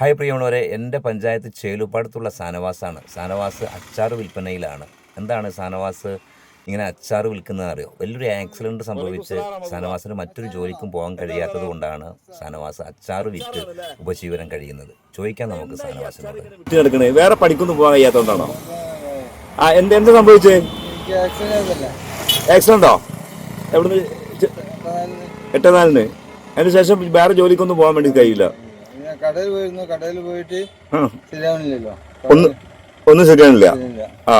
Hi പ്രിയമുള്ളവരെ എന്റെ പഞ്ചായത്ത് ചേലുപ്പാടത്തുള്ള സാനവാസാണ്. സാനവാസ് അച്ചാർ വിൽപ്പനയിലാണ്. എന്താണ് സാനവാസ്? ഇങ്ങനെ അച്ചാർ വിൽക്കുന്നത് അറിയോ? വലിയൊരു ആക്സിഡന്റ് സംഭവിച്ച് സാനവാസിന് മറ്റൊരു ജോലിക്കും പോകാൻ കഴിയാത്തത് കൊണ്ടാണ് സാനവാസ് അച്ചാർ വിറ്റ് ഉപജീവനം കഴിയുന്നത്. ചോദിക്കാം നമുക്ക് സാനവാസിനോട്. വേറെ പഠിക്കൊന്നും പോകാൻ കഴിയാത്തോണ്ടാണോ ആ എന്ത് എന്ത് സംഭവിച്ചേ? ആക്സിഡന്റോ എവിടുന്ന്? ചെ- നാലിന്. അതിന് ശേഷം വേറെ ജോലിക്കൊന്നും പോകാൻ വേണ്ടി കഴിയില്ല. കടയിൽ പോയിരുന്നു. കടയിൽ പോയിട്ട്. ശരിയാവണില്ലല്ലോ ഒന്ന് ഒന്നും ശരിയാണില്ല ആ.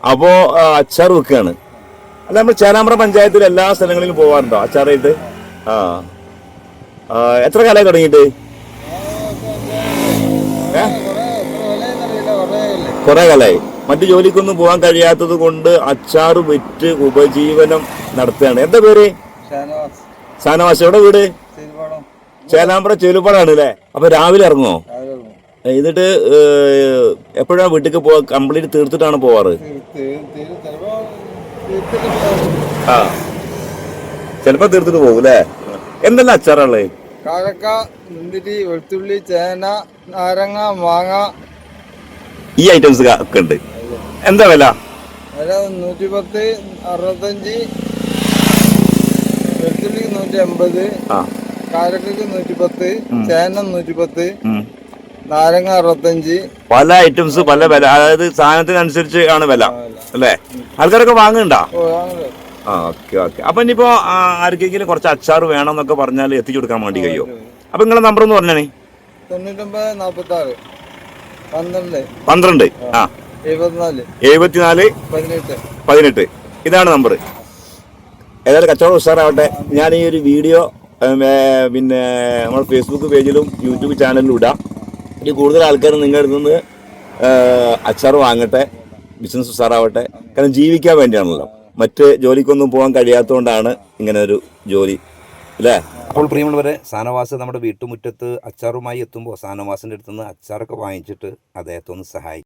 അപ്പോ അച്ചാർ വെക്കുകയാണ് അല്ല നമ്മൾ ചേരാമ്പ്ര പഞ്ചായത്തിൽ എല്ലാ സ്ഥലങ്ങളിലും പോവാറുണ്ടോ അച്ചാറായിട്ട് ആ. എത്ര കാലമായി തുടങ്ങിയിട്ട്? കുറേ കാലമായി മറ്റു ജോലിക്കൊന്നും പോകാൻ കഴിയാത്തത് കൊണ്ട് അച്ചാർ വിറ്റ് ഉപജീവനം നടത്തുകയാണ്. എന്താ പേര്? ഷാനവാസ്. ഷാനവാസ്. എവിടെ വീട്? ചേലാമ്പ്ര ചേലുപ്പാടാണ് അല്ലേ? അപ്പൊ രാവിലെ ഇറങ്ങുമോ എന്നിട്ട് എപ്പോഴാണ് വീട്ടിലേക്ക് പോവാ? കംപ്ലീറ്റ് തീർത്തിട്ടാണ് പോവാറ്? ആ. ചിലപ്പോ തീർത്തിട്ട് പോകും അല്ലേ? എന്തെല്ലാം അച്ചാറുള്ളത് കാരക്ക മുന്തിരി വെളുത്തുള്ളി ചേന നാരങ്ങ മാങ്ങ. ഈ ഐറ്റംസ് ഒക്കെ ഉണ്ട്. എന്താ വില? വില നൂറ്റി പത്ത് അറുപത്തഞ്ച്. വെളുത്തുള്ളി നൂറ്റി അമ്പത് ആ. കാരക്കക്ക് നൂറ്റി പത്ത് ചേന നൂറ്റി പത്ത് നാരങ്ങ അറുപത്തഞ്ച്. പല ഐറ്റംസ് പല വില. അതായത് സാധനത്തിനനുസരിച്ച് ആണ് വില. അല്ലേ? ആൾക്കാരൊക്കെ വാങ്ങുന്നുണ്ടോ? ആ ഓക്കെ ഓക്കെ. അപ്പൊ ഇനിയിപ്പോ ആർക്കെങ്കിലും കുറച്ച് അച്ചാർ വേണം എന്നൊക്കെ പറഞ്ഞാൽ എത്തിച്ചു കൊടുക്കാൻ വേണ്ടി കഴിയോ അപ്പൊ നിങ്ങളെ നമ്പർ എന്ന് പറഞ്ഞേ. തൊണ്ണൂറ്റൊമ്പത് നാൽപ്പത്തി ആറ് പന്ത്രണ്ട്. പന്ത്രണ്ട്. ആ. എഴുപത്തിനാല്. എഴുപത്തിനാല് പതിനെട്ട്. പതിനെട്ട്. ഇതാണ് നമ്പർ ഏതായാലും കച്ചവടം ഉഷാറാവട്ടെ. ഞാൻ ഈ ഒരു വീഡിയോ പിന്നെ നമ്മുടെ ഫേസ്ബുക്ക് പേജിലും യൂട്യൂബ് ചാനലിലും ഇടാം. ഇനി കൂടുതൽ ആൾക്കാർ നിങ്ങളുടെ നിന്ന് അച്ചാർ വാങ്ങട്ടെ ബിസിനസ് ഉഷാറാവട്ടെ കാരണം ജീവിക്കാൻ വേണ്ടിയാണല്ലോ. മറ്റ് ജോലിക്കൊന്നും പോകാൻ കഴിയാത്തതുകൊണ്ടാണ് ഇങ്ങനെ ഒരു ജോലി. അല്ലേ? അപ്പോൾ പ്രിയമുള്ളവരെ സാനവാസ് നമ്മുടെ വീട്ടുമുറ്റത്ത് അച്ചാറുമായി എത്തുമ്പോൾ സാനവാസിന്റെ അടുത്ത് നിന്ന് അച്ചാറൊക്കെ വാങ്ങിച്ചിട്ട് അദ്ദേഹത്തെ ഒന്ന് സഹായിക്കും.